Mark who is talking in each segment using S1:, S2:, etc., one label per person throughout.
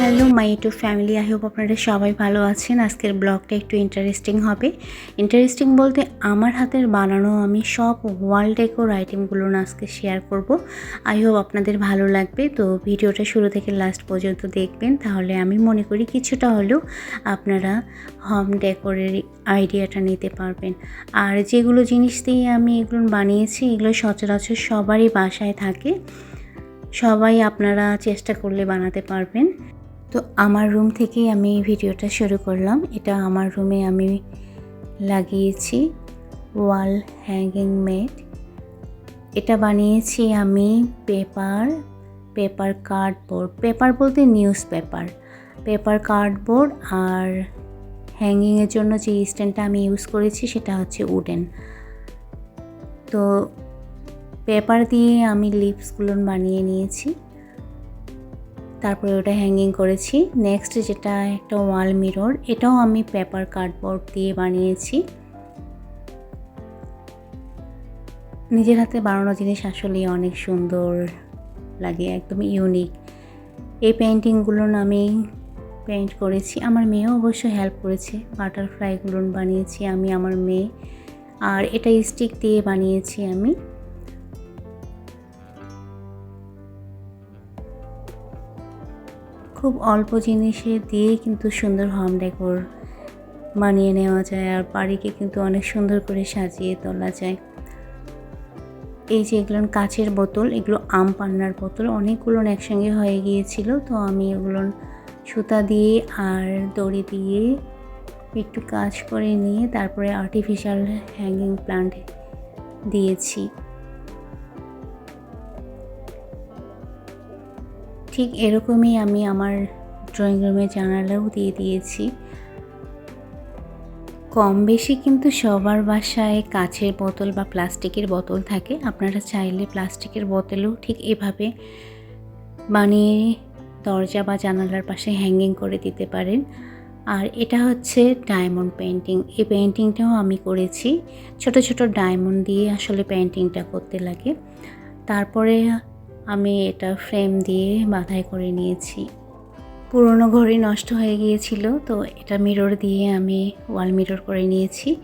S1: hello my YouTube family I hope আপনারা সবাই ভালো আছেন। আজকের ব্লগটা একটু ইন্টারেস্টিং হবে। ইন্টারেস্টিং বলতে আমার হাতের বানানো আমি সব ওয়াল ডেকোর আইটেমগুলো আজকে শেয়ার করব। আই হোপ আপনাদের ভালো লাগবে। তো ভিডিওটা শুরু থেকে লাস্ট পর্যন্ত দেখবেন। তাহলে আমি মনে করি কিছুটা হলেও আপনারা হোম ডেকোরের আইডিয়াটা নিতে পারবেন। আর যেগুলো জিনিস দিয়ে আমি এগুলো বানিয়েছি, এগুলো সচরাচর সবারই বাসায় থাকে। সবাই আপনারা চেষ্টা করলে বানাতে পারবেন। তো আমার রুম থেকেই আমি ভিডিওটা শুরু করলাম। এটা আমার রুমে আমি লাগিয়েছি ওয়াল হ্যাঙ্গিং মেট এটা বানিয়েছি আমি পেপার পেপার কার্ডবোর্ড। পেপার বলতে নিউজ পেপার। পেপার কার্ডবোর্ড আর হ্যাঙ্গিংয়ের জন্য যে স্ট্যান্ডটা আমি ইউজ করেছি সেটা হচ্ছে উডেন। তো পেপার দিয়ে আমি লিপসগুলো বানিয়ে নিয়েছি। তারপরে ওটা হ্যাঙ্গিং করেছি। নেক্সট যেটা একটা ওয়াল মিরর এটাও আমি পেপার কার্ডবোর্ড দিয়ে বানিয়েছি। নিজের হাতে বানানো জিনিস আসলেই অনেক সুন্দর লাগে, একদম ইউনিক এই পেন্টিংগুলো আমি পেন্ট করেছি। আমার মেয়েও অবশ্য হেল্প করেছে। বাটারফ্লাইগুলো বানিয়েছি আমি, আমার মেয়ে। আর এটা স্টিক দিয়ে বানিয়েছি আমি। খুব অল্প জিনিসে দিয়েই কিন্তু সুন্দর হোম ডেকোর বানিয়ে নেওয়া যায় আর বাড়িকে কিন্তু অনেক সুন্দর করে সাজিয়ে তোলা যায়। এই যে এগুলো কাচের বোতল, এগুলো আম পান্নার বোতল, অনেকগুলো একসঙ্গে হয়ে গিয়েছিল, তো আমি এগুলো সুতা দিয়ে আর দড়ি দিয়ে একটু কাজ করে নিয়ে তারপরে আর্টিফিশিয়াল হ্যাঙ্গিং প্লান্ট দিয়েছি। ঠিক এরকমই আমি আমার ড্রয়িং রুমে জানালাও দিয়ে দিয়েছি। কম বেশি কিন্তু সবার বাসায় কাচের বোতল বা প্লাস্টিকের বোতল থাকে। আপনারা চাইলে প্লাস্টিকের বোতলও ঠিক এভাবে বানিয়ে দরজা বা জানালার পাশে হ্যাঙ্গিং করে দিতে পারেন। আর এটা হচ্ছে ডায়মন্ড পেন্টিং এই পেন্টিংটাও আমি করেছি। ছোট ছোট ডায়মন্ড দিয়ে আসলে পেন্টিংটা করতে লাগে। তারপরে আমি এটা ফ্রেম দিয়ে বাধাই করে নিয়েছি। পুরনো ঘড়ি নষ্ট হয়ে গিয়েছিল, তো এটা মিরর দিয়ে আমি ওয়াল মিরর করে নিয়েছি।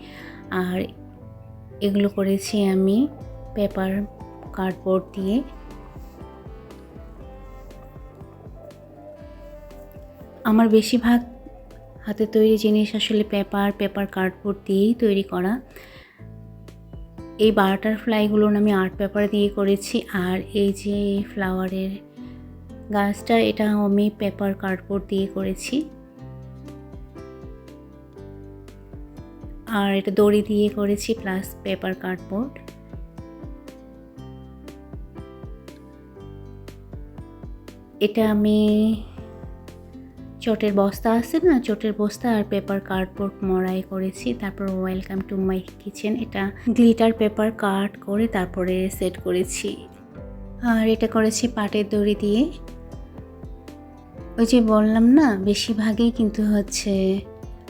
S1: আর এগুলো করেছি আমি পেপার কার্ডবোর্ড দিয়ে। আমার বেশিরভাগ হাতে তৈরি জিনিস আসলে পেপার পেপার কার্ডবোর্ড দিয়েই তৈরি করা। এই বাটারফ্লাইগুলো আমি আর্ট পেপার দিয়ে করেছি আর এই যে ফ্লাওয়ারের গাছটা, এটা আমি পেপার কার্ডবোর্ড দিয়ে করেছি। আর এটা দড়ি দিয়ে করেছি প্লাস পেপার কার্ডবোর্ড। এটা আমি চটের বস্তা আছে না, চটের বস্তা আর পেপার কার্ডবোর্ড মড়াই করেছি। তারপর ওয়েলকাম টু মাই কিচেন এটা গ্লিটার পেপার কাট করে তারপরে সেট করেছি। আর এটা করেছি পাটের দড়ি দিয়ে। ওই যে বললাম না, বেশিরভাগই কিন্তু হচ্ছে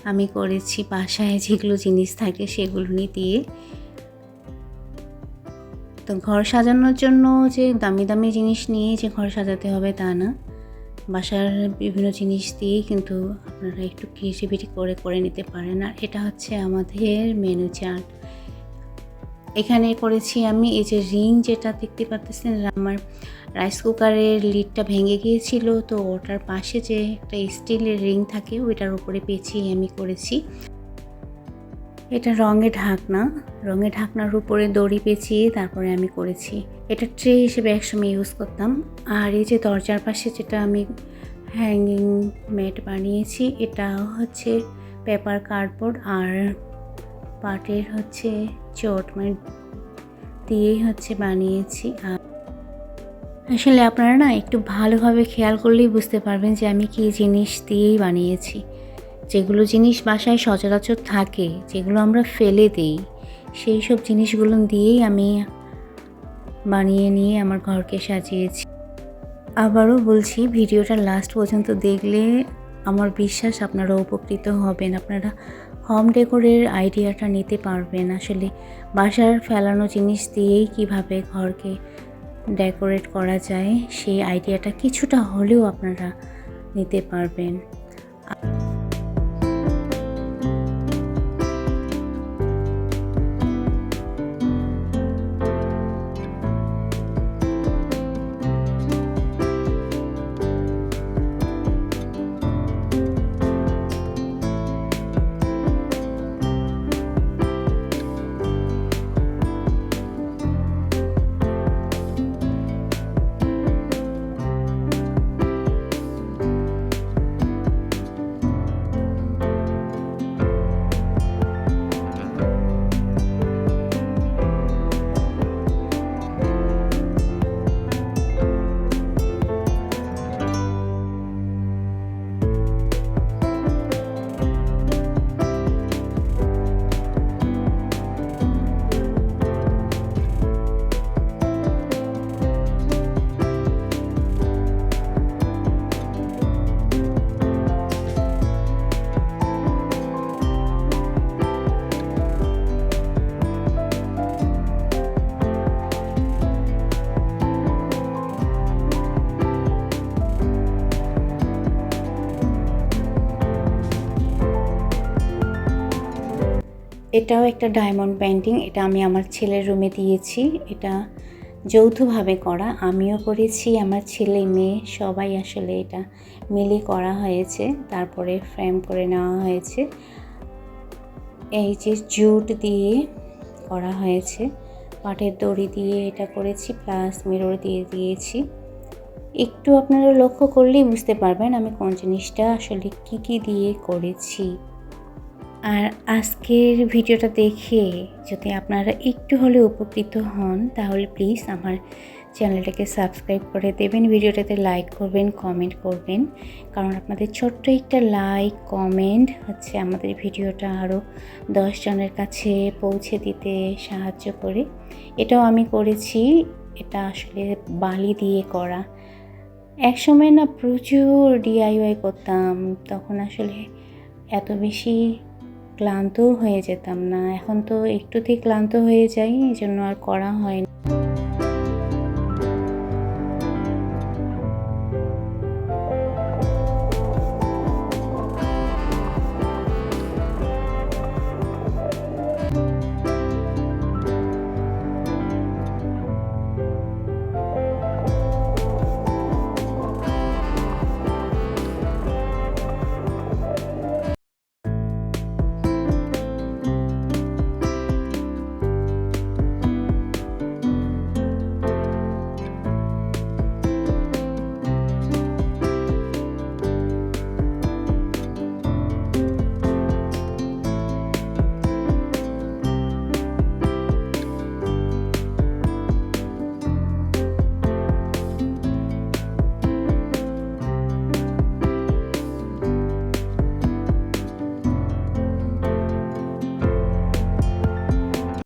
S1: আমি করেছি বাসায় যেগুলো জিনিস থাকে সেগুলো নিয়ে দিয়ে। তো ঘর সাজানোর জন্য যে দামি দামি জিনিস নিয়ে যে ঘর সাজাতে হবে তা না। বাসার বিভিন্ন জিনিস দিয়েই কিন্তু আপনারা একটু ক্রিয়েটিভিটি করে করে নিতে পারেন। আর এটা হচ্ছে আমাদের মেনু চার্ট এখানে করেছি আমি এই যে রিং যেটা দেখতে পাচ্ছেন আমার রাইস কুকারের লিডটা ভেঙে গিয়েছিল। তো ওটার পাশে যে একটা স্টিলের রিং থাকে, ওইটার উপরে পেঁচিয়ে আমি করেছি। এটা রঙে ঢাকনা। রঙে ঢাকনার উপরে দড়ি পেঁচিয়ে তারপরে আমি করেছি। এটা ট্রে হিসেবে একসময় ইউজ করতাম। আর এই যে দরজার পাশে যেটা আমি হ্যাঙ্গিং ম্যাট বানিয়েছি, এটা হচ্ছে পেপার কার্ডবোর্ড আর পাটের হচ্ছে চট ম্যাট দিয়েই হচ্ছে বানিয়েছি। আর আসলে আপনারা না একটু ভালোভাবে খেয়াল করলেই বুঝতে পারবেন যে আমি কী জিনিস দিয়েই বানিয়েছি। যেগুলো জিনিস বাসায় সচরাচর থাকে, যেগুলো আমরা ফেলে দিই, সেই সব জিনিসগুলো দিয়েই আমি বানিয়ে নিয়ে আমার ঘরকে সাজিয়েছি। আবারও বলছি, ভিডিওটা লাস্ট পর্যন্ত দেখলে আমার বিশ্বাস আপনারা উপকৃত হবেন। আপনারা হোম ডেকোরের আইডিয়াটা নিতে পারবেন। আসলে বাসার ফেলানো জিনিস দিয়েই কীভাবে ঘরকে ডেকোরেট করা যায়, সেই আইডিয়াটা কিছুটা হলেও আপনারা নিতে পারবেন। এটাও একটা ডায়মন্ড পেন্টিং এটা আমি আমার ছেলের রুমে দিয়েছি, এটা যৌথভাবে করা, আমিও করেছি, আমার ছেলে, মেয়ে, সবাই আসলে এটা মিলে করা হয়েছে, তারপরে ফ্রেম করে নেওয়া হয়েছে। এই যে জুট দিয়ে করা হয়েছে, পাটের দড়ি দিয়ে এটা করেছি প্লাস মিরর দিয়ে দিয়েছি। একটু আপনারা লক্ষ্য করলেই বুঝতে পারবেন আমি কোন জিনিসটা আসলে কি কি দিয়ে করেছি। আর আজকের ভিডিওটা দেখে যদি আপনারা একটু হলে উপকৃত হন, তাহলে প্লিজ আমার চ্যানেলটাকে সাবস্ক্রাইব করে দেবেন, ভিডিওটাতে লাইক করবেন কমেন্ট করবেন। কারণ আপনাদের ছোট্ট একটা লাইক কমেন্ট হচ্ছে আমাদের ভিডিওটা আরও দশ জনের কাছে পৌঁছে দিতে সাহায্য করে। এটাও আমি করেছি, এটা আসলে বালি দিয়ে করা। এক সময় না প্রচুর ডিআইওয়াই করতাম, তখন আসলে এত বেশি ক্লান্তও হয়ে যেতাম না। এখন তো একটুতেই ক্লান্ত হয়ে যাই এই জন্য আর করা হয়